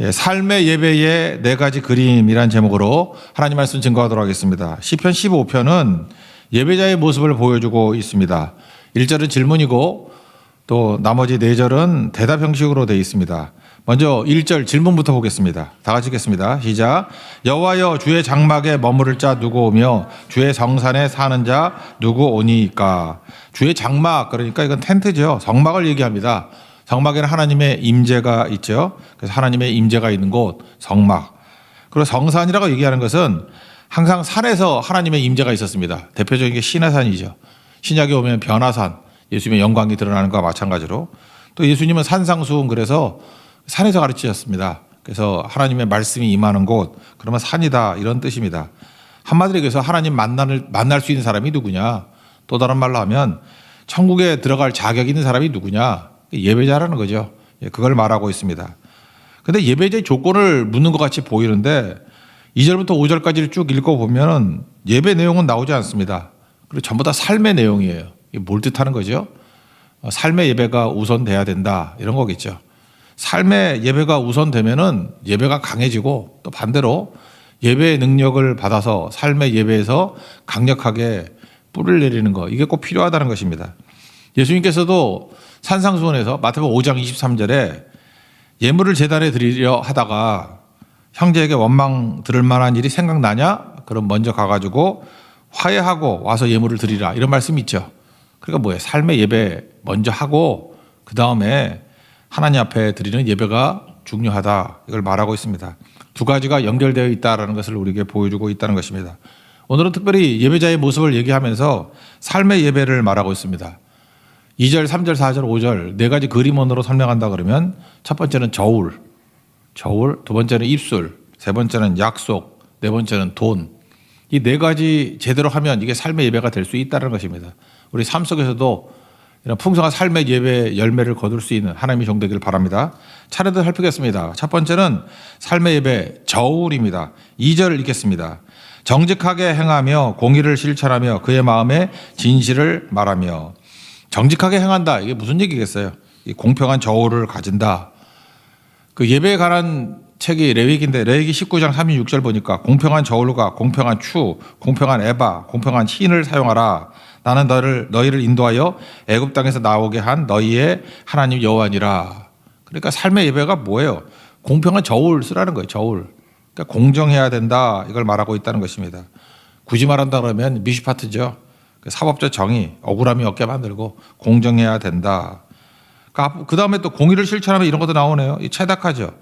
예, 삶의 예배의 네 가지 그림이란 제목으로 하나님 말씀 증거하도록 하겠습니다. 시편 15편은 예배자의 모습을 보여주고 있습니다. 1절은 질문이고 또 나머지 4절은 대답 형식으로 되어 있습니다. 먼저 1절 질문부터 보겠습니다. 다 같이 읽겠습니다. 시작. 여호와여 주의 장막에 머무를 자 누구 오며 주의 성산에 사는 자 누구 오니까. 주의 장막 그러니까 이건 텐트죠. 성막을 얘기합니다. 성막에는 하나님의 임재가 있죠. 그래서 하나님의 임재가 있는 곳 성막. 그리고 성산이라고 얘기하는 것은 항상 산에서 하나님의 임재가 있었습니다. 대표적인 게 신화산이죠. 신약에 오면 변화산, 예수님의 영광이 드러나는 것과 마찬가지로 또 예수님은 산상수훈 그래서 산에서 가르치셨습니다. 그래서 하나님의 말씀이 임하는 곳, 그러면 산이다 이런 뜻입니다. 한마디로 얘기해서 하나님 만날 만날 수 있는 사람이 누구냐? 또 다른 말로 하면 천국에 들어갈 자격 있는 사람이 누구냐? 예배자라는 거죠. 예, 그걸 말하고 있습니다. 근데 예배자의 조건을 묻는 것 같이 보이는데 2절부터 5절까지를 쭉 읽어보면은 예배 내용은 나오지 않습니다. 그리고 전부 다 삶의 내용이에요. 이게 뭘 뜻하는 거죠? 어, 삶의 예배가 우선돼야 된다. 이런 거겠죠. 삶의 예배가 우선되면은 예배가 강해지고 또 반대로 예배의 능력을 받아서 삶의 예배에서 강력하게 뿌리를 내리는 거 이게 꼭 필요하다는 것입니다. 예수님께서도 산상수원에서 마태복음 5장 23절에 예물을 제단에 드리려 하다가 형제에게 원망 들을 만한 일이 생각나냐? 그럼 먼저 가가지고 화해하고 와서 예물을 드리라 이런 말씀이 있죠. 그러니까 뭐예요? 삶의 예배 먼저 하고 그 다음에 하나님 앞에 드리는 예배가 중요하다 이걸 말하고 있습니다. 두 가지가 연결되어 있다라는 것을 우리에게 보여주고 있다는 것입니다. 오늘은 특별히 예배자의 모습을 얘기하면서 삶의 예배를 말하고 있습니다. 2절, 3절, 4절, 5절 네 가지 그림원으로 설명한다 그러면 첫 번째는 저울, 저울, 두 번째는 입술, 세 번째는 약속, 네 번째는 돈. 이 네 가지 제대로 하면 이게 삶의 예배가 될 수 있다는 것입니다. 우리 삶 속에서도 이런 풍성한 삶의 예배 열매를 거둘 수 있는 하나님의 종 되기를 바랍니다. 차례도 살피겠습니다. 첫 번째는 삶의 예배 저울입니다. 2절을 읽겠습니다. 정직하게 행하며 공의를 실천하며 그의 마음에 진실을 말하며 정직하게 행한다. 이게 무슨 얘기겠어요? 이 공평한 저울을 가진다. 그 예배에 관한 책이 레위기인데 레위기 19장 36절 보니까 공평한 저울과 공평한 추, 공평한 에바, 공평한 흰을 사용하라. 나는 너를 너희를 인도하여 애굽 땅에서 나오게 한 너희의 하나님 여호와니라. 그러니까 삶의 예배가 뭐예요? 공평한 저울 쓰라는 거예요. 저울. 그러니까 공정해야 된다. 이걸 말하고 있다는 것입니다. 굳이 말한다 그러면 미슈파트죠. 그 사법적 정의, 억울함이 없게 만들고 공정해야 된다. 그 다음에 또 공의를 실천하면 이런 것도 나오네요. 이 체닥하죠.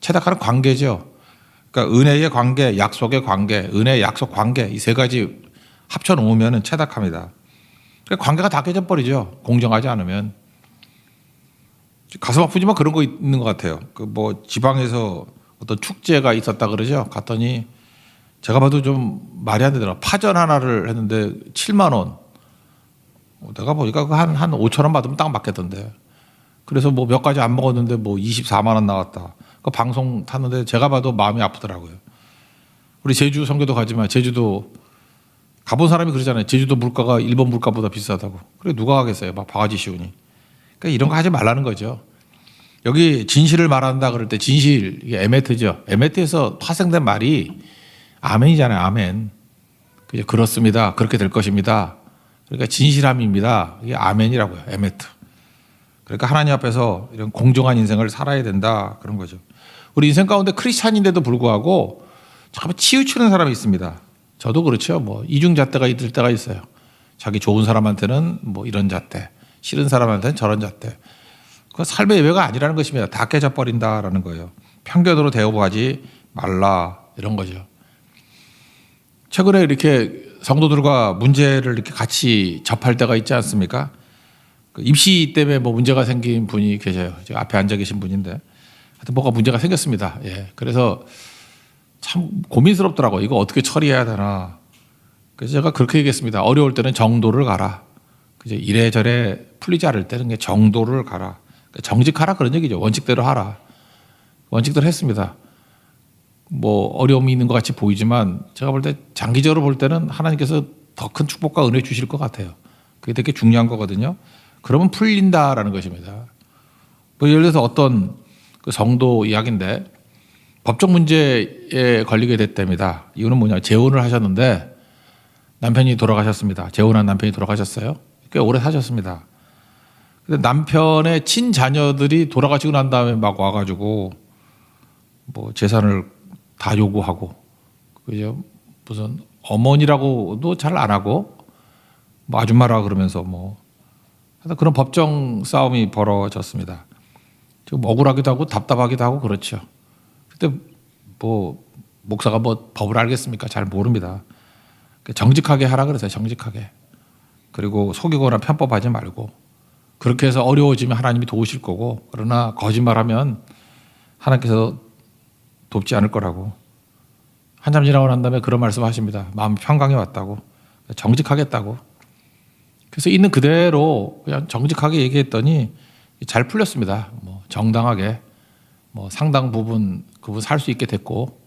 체닥하는 관계죠. 그러니까 은혜의 관계, 약속의 관계, 은혜, 약속 관계 이 세 가지 합쳐 놓으면 체닥합니다. 그러니까 관계가 다 깨져 버리죠. 공정하지 않으면. 가슴 아프지만 그런 거 있는 것 같아요. 그 뭐 지방에서 어떤 축제가 있었다 그러죠. 갔더니 제가 봐도 좀 말이 안 되더라. 파전 하나를 했는데 7만 원. 내가 보니까 그 한, 한 5천 원 받으면 딱 맞겠던데. 그래서 뭐 몇 가지 안 먹었는데 뭐 24만 원 나왔다. 그 방송 탔는데 제가 봐도 마음이 아프더라고요. 우리 제주 선교도 가지만 제주도 가본 사람이 그러잖아요. 제주도 물가가 일본 물가보다 비싸다고. 그래 누가 가겠어요? 막 바가지 씌우니. 그러니까 이런 거 하지 말라는 거죠. 여기 진실을 말한다 그럴 때 진실 이게 에메트죠. 에메트에서 파생된 말이 아멘이잖아요. 아멘. 그죠? 그렇습니다. 그렇게 될 것입니다. 그러니까 진실함입니다. 이게 아멘이라고요. 에메트. 그러니까 하나님 앞에서 이런 공정한 인생을 살아야 된다 그런 거죠. 우리 인생 가운데 크리스찬인데도 불구하고 잠깐 치우치는 사람이 있습니다. 저도 그렇죠. 뭐 이중 잣대가 있을 때가 있어요. 자기 좋은 사람한테는 뭐 이런 잣대, 싫은 사람한테는 저런 잣대. 그 삶의 예배가 아니라는 것입니다. 다 깨져버린다라는 거예요. 편견으로 대우하지 말라 이런 거죠. 최근에 이렇게 성도들과 문제를 이렇게 같이 접할 때가 있지 않습니까? 그 입시 때문에 뭐 문제가 생긴 분이 계셔요. 지금 앞에 앉아 계신 분인데 하여튼 뭐가 문제가 생겼습니다. 예. 그래서 참 고민스럽더라고. 이거 어떻게 처리해야 되나. 그래서 제가 그렇게 얘기했습니다. 어려울 때는 정도를 가라. 그죠? 이래저래 풀리지 않을 때는 정도를 가라. 그러니까 정직하라 그런 얘기죠. 원칙대로 하라. 원칙대로 했습니다. 뭐 어려움이 있는 것 같이 보이지만 제가 볼 때 장기적으로 볼 때는 하나님께서 더 큰 축복과 은혜 주실 것 같아요. 그게 되게 중요한 거거든요. 그러면 풀린다라는 것입니다. 뭐 예를 들어서 어떤 그 성도 이야기인데 법적 문제에 걸리게 됐답니다. 이유는 뭐냐? 재혼을 하셨는데 남편이 돌아가셨습니다. 재혼한 남편이 돌아가셨어요. 꽤 오래 사셨습니다. 근데 남편의 친자녀들이 돌아가시고 난 다음에 막 와가지고 뭐 재산을 다 요구하고 그죠 무슨 어머니라고도 잘 안 하고 뭐 아줌마라 그러면서 뭐 그런 법정 싸움이 벌어졌습니다. 좀 억울하기도 하고 답답하기도 하고 그렇죠. 그때 뭐 목사가 뭐 법을 알겠습니까? 잘 모릅니다. 정직하게 하라 그러세요. 정직하게. 그리고 속이거나 편법하지 말고 그렇게 해서 어려워지면 하나님이 도우실 거고 그러나 거짓말하면 하나님께서 돕지 않을 거라고 한참 지나고 난 다음에 그런 말씀 하십니다. 마음 평강이 왔다고 정직하겠다고. 그래서 있는 그대로 그냥 정직하게 얘기했더니 잘 풀렸습니다. 뭐 정당하게 뭐 상당 부분 그분 살 수 있게 됐고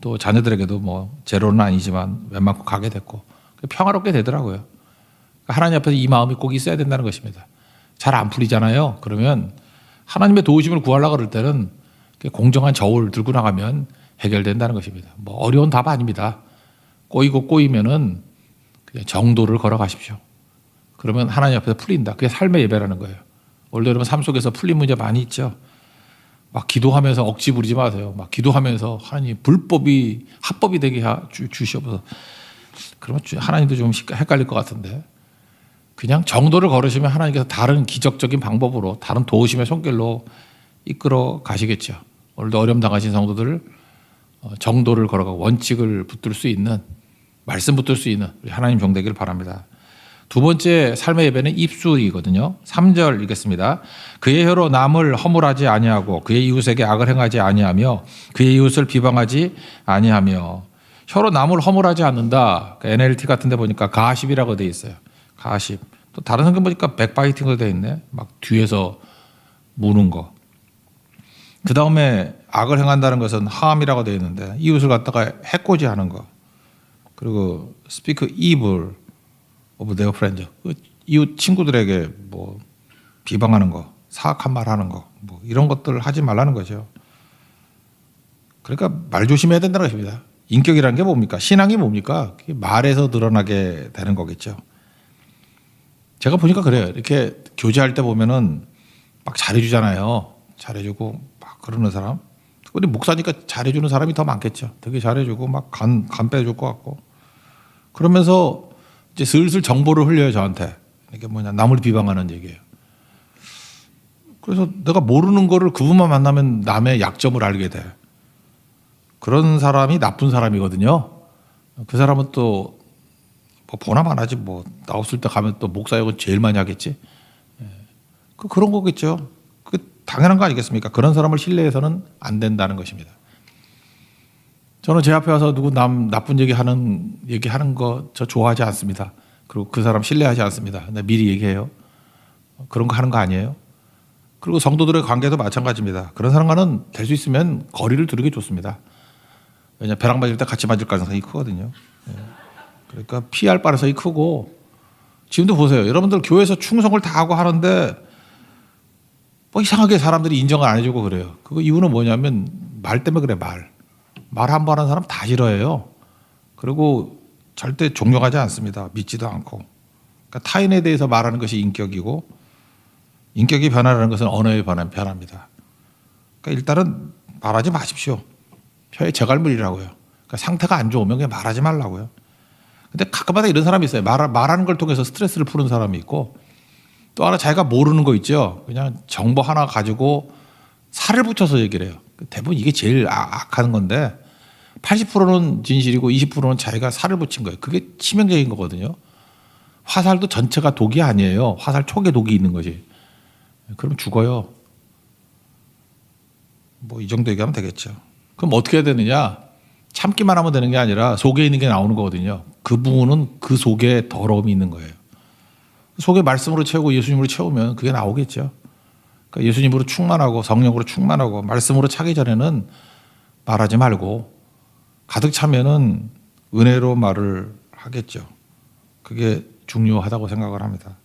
또 자녀들에게도 뭐 제로는 아니지만 웬만큼 가게 됐고 평화롭게 되더라고요. 그러니까 하나님 앞에서 이 마음이 꼭 있어야 된다는 것입니다. 잘 안 풀리잖아요. 그러면 하나님의 도우심을 구하려고 그럴 때는 공정한 저울 들고 나가면 해결된다는 것입니다. 뭐 어려운 답 아닙니다. 꼬이고 꼬이면은 정도를 걸어가십시오. 그러면 하나님 앞에서 풀린다. 그게 삶의 예배라는 거예요. 원래 여러분 삶 속에서 풀린 문제 많이 있죠. 막 기도하면서 억지 부리지 마세요. 막 기도하면서 하나님 불법이 합법이 되게 하- 주, 주시옵소서. 그러면 주- 하나님도 좀 헷갈릴 것 같은데 그냥 정도를 걸으시면 하나님께서 다른 기적적인 방법으로 다른 도우심의 손길로 이끌어 가시겠죠. 오늘도 어려움 당하신 성도들 어, 정도를 걸어가고 원칙을 붙들 수 있는 말씀 붙들 수 있는 하나님 종 되기를 바랍니다. 두 번째 삶의 예배는 입술이거든요. 3절 읽겠습니다. 그의 혀로 남을 허물하지 아니하고 그의 이웃에게 악을 행하지 아니하며 그의 이웃을 비방하지 아니하며 혀로 남을 허물하지 않는다. 그 NLT 같은 데 보니까 가십이라고 돼 있어요. 가십. 또 다른 성경 보니까 백바이팅으로 돼 있네. 막 뒤에서 무는 거. 그 다음에 악을 행한다는 것은 하함이라고 되어 있는데 이웃을 갖다가 해코지 하는 거. 그리고 speak evil of their friends. 그 이웃 친구들에게 뭐 비방하는 거, 사악한 말 하는 거, 뭐 이런 것들 하지 말라는 거죠. 그러니까 말 조심해야 된다는 것입니다. 인격이라는 게 뭡니까? 신앙이 뭡니까? 말에서 드러나게 되는 거겠죠. 제가 보니까 그래요. 이렇게 교제할 때 보면은 막 잘해주잖아요. 잘해주고 막 그러는 사람. 우리 목사니까 잘해주는 사람이 더 많겠죠. 되게 잘해주고 막 간, 간 빼줄 것 같고. 그러면서 이제 슬슬 정보를 흘려요, 저한테. 이게 뭐냐, 남을 비방하는 얘기예요. 그래서 내가 모르는 거를 그분만 만나면 남의 약점을 알게 돼. 그런 사람이 나쁜 사람이거든요. 그 사람은 또, 뭐, 보나만 하지, 뭐, 나 없을 때 가면 또 목사 역은 제일 많이 하겠지. 예. 그, 그런 거겠죠. 그, 당연한 거 아니겠습니까? 그런 사람을 신뢰해서는 안 된다는 것입니다. 저는 제 앞에 와서 누구 남 나쁜 얘기 하는 얘기 하는 거 저 좋아하지 않습니다. 그리고 그 사람 신뢰하지 않습니다. 근데 미리 얘기해요. 그런 거 하는 거 아니에요? 그리고 성도들의 관계도 마찬가지입니다. 그런 사람과는 될 수 있으면 거리를 두는 게 좋습니다. 왜냐 벼락 맞을 때 같이 맞을 가능성이 크거든요. 예. 그러니까 피할 가능성이 크고 지금도 보세요. 여러분들 교회에서 충성을 다 하고 하는데 뭐 이상하게 사람들이 인정을 안 해주고 그래요. 그거 이유는 뭐냐면 말 때문에 그래 말. 말 한 번 하는 사람 다 싫어해요. 그리고 절대 존경하지 않습니다. 믿지도 않고. 그러니까 타인에 대해서 말하는 것이 인격이고 인격이 변화라는 것은 언어의 변화, 변화입니다. 그러니까 일단은 말하지 마십시오. 혀의 재갈물이라고요. 그러니까 상태가 안 좋으면 그냥 말하지 말라고요. 근데 가끔마다 이런 사람이 있어요. 말, 말하는 걸 통해서 스트레스를 푸는 사람이 있고 또 하나 자기가 모르는 거 있죠. 그냥 정보 하나 가지고 살을 붙여서 얘기를 해요. 대부분 이게 제일 아- 악한 건데 80%는 진실이고 20%는 자기가 살을 붙인 거예요. 그게 치명적인 거거든요. 화살도 전체가 독이 아니에요. 화살 촉에 독이 있는 거지. 그럼 죽어요. 뭐 이 정도 얘기하면 되겠죠. 그럼 어떻게 해야 되느냐? 참기만 하면 되는 게 아니라 속에 있는 게 나오는 거거든요. 그 부분은 그 속에 더러움이 있는 거예요. 속에 말씀으로 채우고 예수님으로 채우면 그게 나오겠죠. 그러니까 예수님으로 충만하고 성령으로 충만하고 말씀으로 차기 전에는 말하지 말고 가득 차면은 은혜로 말을 하겠죠. 그게 중요하다고 생각을 합니다.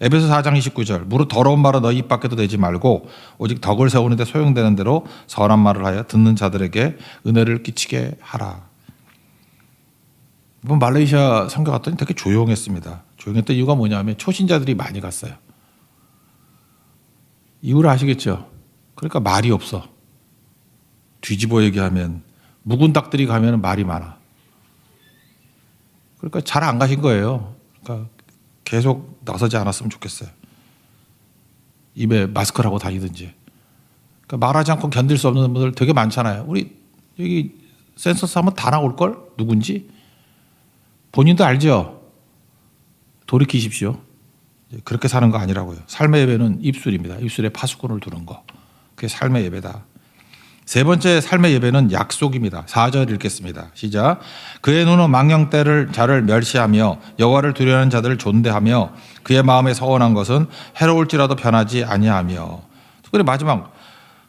에베소 4장 29절 무릇 더러운 말은 너희 입 밖에도 내지 말고 오직 덕을 세우는데 소용되는 대로 선한 말을 하여 듣는 자들에게 은혜를 끼치게 하라. 이번 말레이시아 선교 갔더니 되게 조용했습니다. 조용했던 이유가 뭐냐면 초신자들이 많이 갔어요. 이유를 아시겠죠? 그러니까 말이 없어. 뒤집어 얘기하면 묵은 닭들이 가면 말이 많아. 그러니까 잘 안 가신 거예요. 그러니까 계속 나서지 않았으면 좋겠어요. 입에 마스크를 하고 다니든지. 그러니까 말하지 않고 견딜 수 없는 분들 되게 많잖아요. 우리 여기 센서스 하면 다 나올 걸 누군지 본인도 알죠. 돌이키십시오. 그렇게 사는 거 아니라고요. 삶의 예배는 입술입니다. 입술에 파수꾼을 두는 거. 그게 삶의 예배다. 세 번째 삶의 예배는 약속입니다. 4절 읽겠습니다. 시작. 그의 눈은 망령 때를 자를 멸시하며 여호와를 두려워하는 자들을 존대하며 그의 마음에 서원한 것은 해로울지라도 변하지 아니하며. 그래 마지막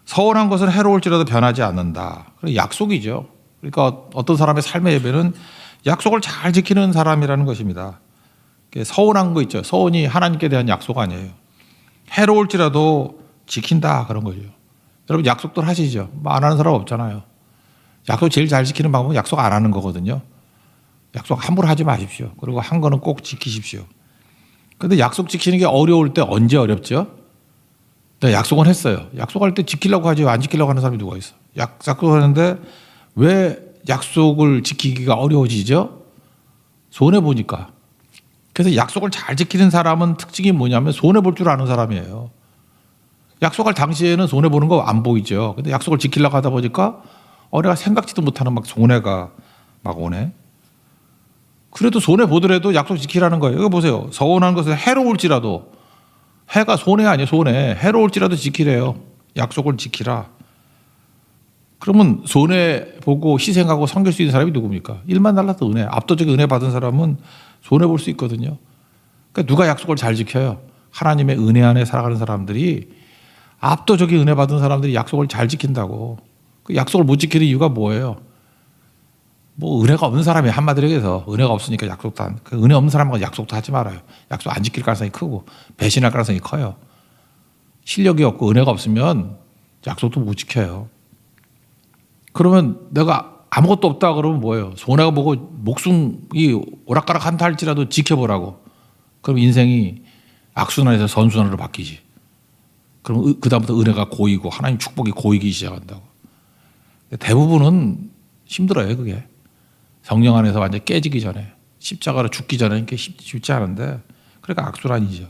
서원한 것은 해로울지라도 변하지 않는다. 약속이죠. 그러니까 어떤 사람의 삶의 예배는 약속을 잘 지키는 사람이라는 것입니다. 서운한 거 있죠. 서운이 하나님께 대한 약속 아니에요. 해로울지라도 지킨다 그런 거죠. 여러분 약속들 하시죠. 뭐안 하는 사람 없잖아요. 약속 제일 잘 지키는 방법은 약속 안 하는 거거든요. 약속 함부로 하지 마십시오. 그리고 한 거는 꼭 지키십시오. 근데 약속 지키는 게 어려울 때 언제 어렵죠? 약속은 했어요. 약속할 때 지키려고 하지 안 지키려고 하는 사람이 누가 있어? 약, 약속하는데 왜 약속을 지키기가 어려워지죠? 손해 보니까. 그래서 약속을 잘 지키는 사람은 특징이 뭐냐면 손해 볼 줄 아는 사람이에요. 약속할 당시에는 손해 보는 거 안 보이죠. 근데 약속을 지키려고 하다 보니까 어 내가 생각지도 못하는 막 손해가 막 오네. 그래도 손해 보더라도 약속 지키라는 거예요. 이거 보세요. 서운한 것은 해로울지라도 해가 손해 아니에요. 손해. 해로울지라도 지키래요. 약속을 지키라. 그러면 손해 보고 희생하고 섬길 수 있는 사람이 누굽니까? 일만 달라도 은혜. 압도적인 은혜 받은 사람은 손해 볼 수 있거든요. 그러니까 누가 약속을 잘 지켜요? 하나님의 은혜 안에 살아가는 사람들이 압도적인 은혜 받은 사람들이 약속을 잘 지킨다고. 그 약속을 못 지키는 이유가 뭐예요? 뭐 은혜가 없는 사람이 한마디로 얘기해서 은혜가 없으니까 약속도 안, 그 은혜 없는 사람하고 약속도 하지 말아요. 약속 안 지킬 가능성이 크고 배신할 가능성이 커요. 실력이 없고 은혜가 없으면 약속도 못 지켜요. 그러면 내가 아무것도 없다 그러면 뭐예요? 손해가 보고 목숨이 오락가락 한타 할지라도 지켜보라고. 그럼 인생이 악순환에서 선순환으로 바뀌지. 그럼 그다음부터 은혜가 고이고 하나님 축복이 고이기 시작한다고. 대부분은 힘들어요, 그게. 성령 안에서 완전 깨지기 전에 십자가로 죽기 전에 이게 쉽지 않은데 그러니까 악순환이죠.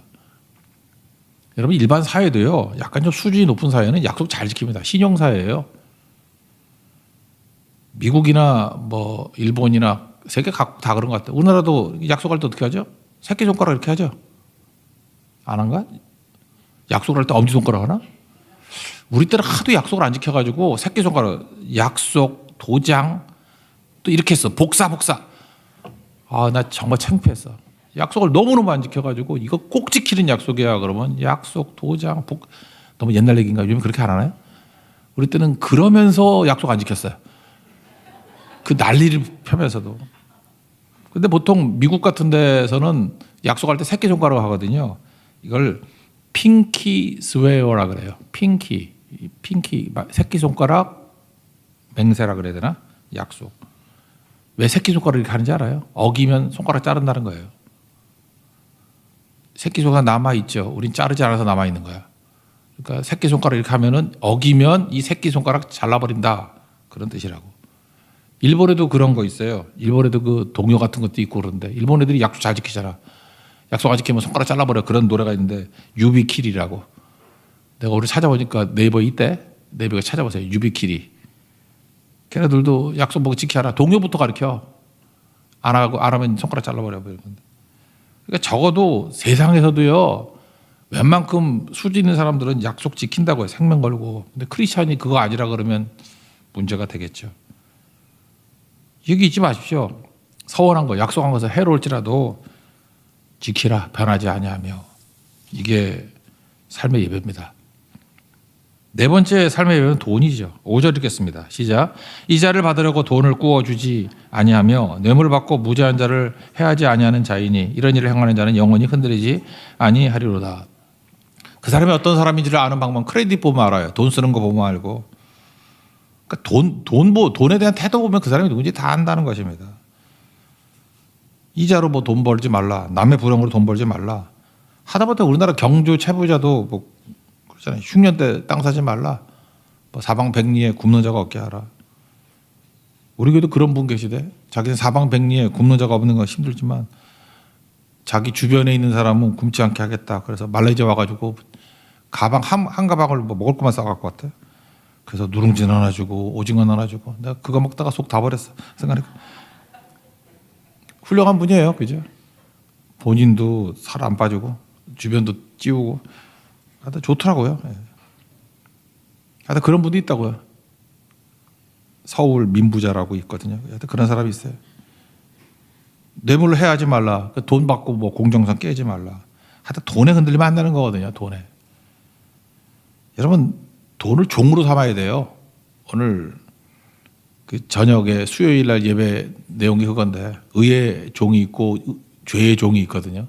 여러분 일반 사회도요. 약간 좀 수준이 높은 사회는 약속 잘 지킵니다. 신용 사회예요. 미국이나 뭐 일본이나 세계 각국 다 그런 것 같아요. 우리나라도 약속할 때 어떻게 하죠? 새끼 손가락 이렇게 하죠. 안 한가? 약속을 할 때 엄지 손가락 하나? 우리 때는 하도 약속을 안 지켜가지고 새끼 손가락 약속 도장 또 이렇게 했어 복사 복사 아 나 정말 창피했어 약속을 너무너무 안 지켜가지고 이거 꼭 지키는 약속이야 그러면 약속 도장 복 너무 옛날 얘기인가 요즘 그렇게 안 하나요? 우리 때는 그러면서 약속 안 지켰어요 그 난리를 펴면서도 근데 보통 미국 같은 데서는 약속할 때 새끼 손가락 하거든요 이걸 핑키 스웨어라 그래요 핑키 핑키 새끼 손가락 맹세라 그래야 되나 약속 왜 새끼 손가락 이렇게 하는지 알아요? 어기면 손가락 자른다는 거예요. 새끼 손가락 남아 있죠. 우린 자르지 않아서 남아 있는 거야. 그러니까 새끼 손가락 이렇게 하면은 어기면 이 새끼 손가락 잘라버린다 그런 뜻이라고. 일본에도 그런 거 있어요. 일본에도 그 동요 같은 것도 있고 그런데 일본 애들이 약속 잘 지키잖아. 약속 안 지키면 손가락 잘라버려 그런 노래가 있는데 유비킬이라고. 내가 오늘 찾아보니까 네이버 있대. 네이버에 찾아보세요. 유비킬이. 걔네들도 약속 보고 지켜라. 동료부터 가르쳐. 안 하고 안 하면 손가락 잘라버려. 그러니까 적어도 세상에서도요. 웬만큼 수지 있는 사람들은 약속 지킨다고요. 생명 걸고. 근데 크리스천이 그거 아니라 그러면 문제가 되겠죠. 여기 잊지 마십시오. 서원한 거, 약속한 것을 해로울지라도 지키라. 변하지 아니하며. 이게 삶의 예배입니다. 네 번째 삶의 배경은 돈이죠. 5절 읽겠습니다. 시작. 이자를 받으려고 돈을 구워 주지 아니하며 뇌물 받고 무죄한 자를 해하지 아니하는 자이니 이런 일을 행하는 자는 영원히 흔들리지 아니하리로다. 그 사람이 어떤 사람인지를 아는 방법은 크레딧 보면 알아요. 돈 쓰는 거 보면 알고. 그러니까 돈, 돈, 뭐, 돈에 대한 태도 보면 그 사람이 누군지 다 안다는 것입니다. 이자로 뭐 돈 벌지 말라. 남의 불행으로 돈 벌지 말라. 하다못해 우리나라 경주 채부자도 뭐 그렇잖아요. 흉년 때 땅 사지 말라. 뭐 사방 백리에 굶는 자가 없게 하라. 우리 교도 그런 분 계시대. 자기는 사방 백리에 굶는 자가 없는 건 힘들지만 자기 주변에 있는 사람은 굶지 않게 하겠다. 그래서 말레이시아 와가지고 가방 한, 한 가방을 뭐 먹을 것만 싸갖고 왔대. 그래서 누룽지 하나 주고 오징어 하나 주고 내가 그거 먹다가 속 다 버렸어. 생각해. 훌륭한 분이에요, 그죠? 본인도 살 안 빠지고 주변도 찌우고 하여튼 좋더라고요. 예. 하여튼 그런 분도 있다고요. 서울 민부자라고 있거든요. 하여튼 그런 사람이 있어요. 뇌물을 해하지 말라. 그돈 받고 뭐 공정성 깨지 말라. 하여튼 돈에 흔들리면 안 되는 거거든요. 돈에. 여러분 돈을 종으로 삼아야 돼요. 오늘 그 저녁에 수요일 날 예배 내용이 그건데 의의 종이 있고 죄의 종이 있거든요.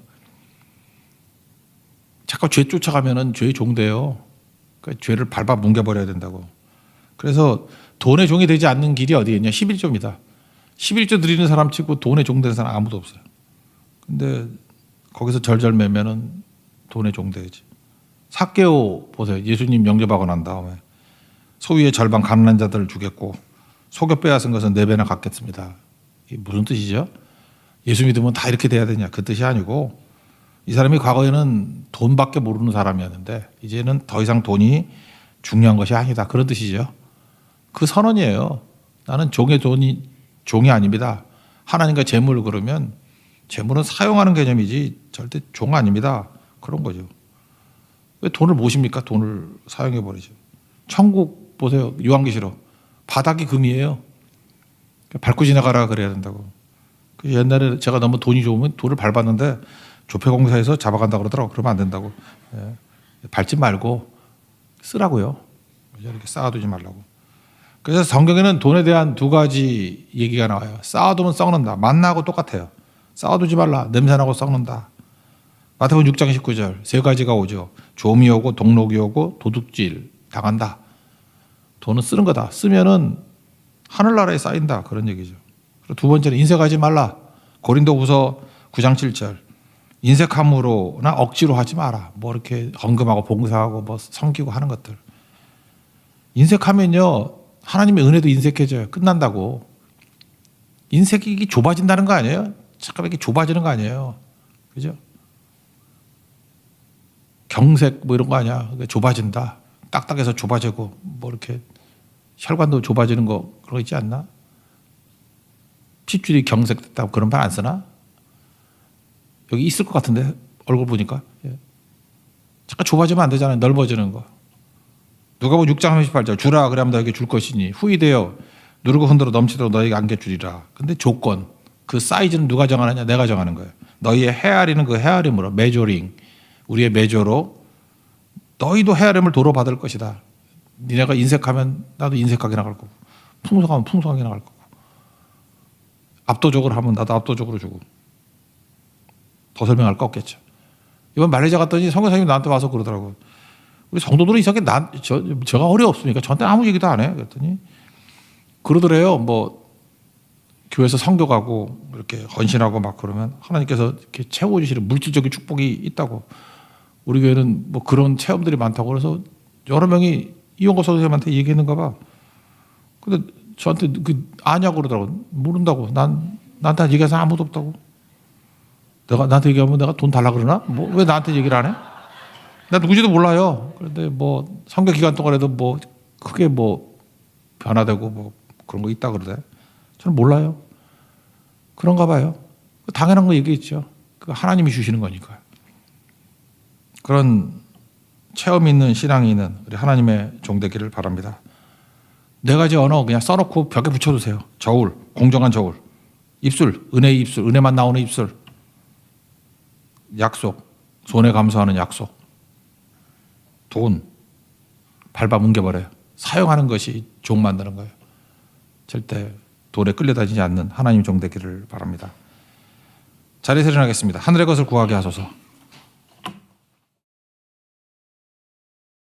자꾸 죄 쫓아가면은 죄의 종 돼요. 그러니까 죄를 밟아 뭉개버려야 된다고. 그래서 돈의 종이 되지 않는 길이 어디 있냐? 11조입니다. 11조 드리는 사람 치고 돈의 종 되는 사람 아무도 없어요. 근데 거기서 절절 매면은 돈의 종 되지. 사개오 보세요. 예수님 영접하고 난 다음에 소위의 절반 가난한 자들을 주겠고 속여 빼앗은 것은 네 배나 갚겠습니다. 무슨 뜻이죠? 예수 믿으면 다 이렇게 돼야 되냐? 그 뜻이 아니고 이 사람이 과거에는 돈밖에 모르는 사람이었는데 이제는 더 이상 돈이 중요한 것이 아니다. 그런 뜻이죠. 그 선언이에요. 나는 종의 돈이 종이 아닙니다. 하나님과 재물을 그러면 재물은 사용하는 개념이지 절대 종 아닙니다. 그런 거죠. 왜 돈을 모십니까? 돈을 사용해 버리죠. 천국 보세요. 요한계시록 바닥이 금이에요. 밟고 지나가라 그래야 된다고. 그 옛날에 제가 너무 돈이 좋으면 돌을 밟았는데 조폐공사에서 잡아간다 그러더라고. 그러면 안 된다고. 예. 밟지 말고 쓰라고요. 이렇게 쌓아두지 말라고. 그래서 성경에는 돈에 대한 두 가지 얘기가 나와요. 쌓아두면 썩는다. 만나고 똑같아요. 쌓아두지 말라. 냄새나고 썩는다. 마태복음 6장 19절 세 가지가 오죠. 조미 오고 동록이 오고 도둑질 당한다. 돈은 쓰는 거다. 쓰면은 하늘나라에 쌓인다. 그런 얘기죠. 두 번째는 인색하지 말라. 고린도후서 9장 7절. 인색함으로나 억지로 하지 마라. 뭐 이렇게 헌금하고 봉사하고 뭐 섬기고 하는 것들. 인색하면요. 하나님의 은혜도 인색해져요. 끝난다고. 인색이 좁아진다는 거 아니에요? 잠깐만 이게 좁아지는 거 아니에요. 그죠? 경색 뭐 이런 거 아니야. 좁아진다. 딱딱해서 좁아지고 뭐 이렇게 혈관도 좁아지는 거 그런 거 있지 않나? 핏줄이 경색됐다고 그런 말 안 쓰나? 여기 있을 것 같은데 얼굴 보니까 예. 잠깐 좁아지면 안 되잖아요. 넓어지는 거. 누가 보면 6장 38절 주라 그러면 너에게 줄 것이니 후이되어 누르고 흔들어 넘치도록 너에게 안겨주리라. 근데 조건 그 사이즈는 누가 정하느냐? 내가 정하는 거예요. 너희의 헤아리는 그 헤아림으로 메조링 우리의 메조로 너희도 헤아림을 도로 받을 것이다. 니네가 인색하면 나도 인색하게 나갈 거고 풍성하면 풍성하게 나갈 거고 압도적으로 하면 나도 압도적으로 주고 더 설명할 거 없겠죠. 이번 말레이시아 갔더니 성교사님이 나한테 와서 그러더라고. 우리 성도들은 이상하게 난, 저, 제가 허리 없으니까 저한테 아무 얘기도 안 해. 그랬더니 그러더래요. 뭐 교회에서 성교 가고 이렇게 헌신하고 막 그러면 하나님께서 이렇게 채워주시는 물질적인 축복이 있다고. 우리 교회는 뭐 그런 체험들이 많다고 그래서 여러 명이 이용거 선생님한테 얘기했는가 봐. 근데 저한테 그 아냐고 그러더라고. 모른다고. 난 나한테 얘기해서 아무도 없다고. 내가 나한테 얘기하면 내가 돈 달라 그러나? 뭐 왜 나한테 얘기를 안 해? 나 누구지도 몰라요. 그런데 뭐 성교 기간 동안에도 뭐 크게 뭐 변화되고 뭐 그런 거 있다 그러대. 저는 몰라요. 그런가 봐요. 당연한 거 얘기했죠. 그 하나님이 주시는 거니까. 그런 체험 있는 신앙이 있는 우리 하나님의 종 되기를 바랍니다. 네 가지 언어 그냥 써놓고 벽에 붙여두세요. 저울, 공정한 저울, 입술, 은혜의 입술, 은혜만 나오는 입술, 약속, 손에 감사하는 약속, 돈, 밟아 뭉개버려요. 사용하는 것이 종 만드는 거예요. 절대 돌에 끌려다니지 않는 하나님 종 되기를 바랍니다. 자리에서 일어나겠습니다. 하늘의 것을 구하게 하소서.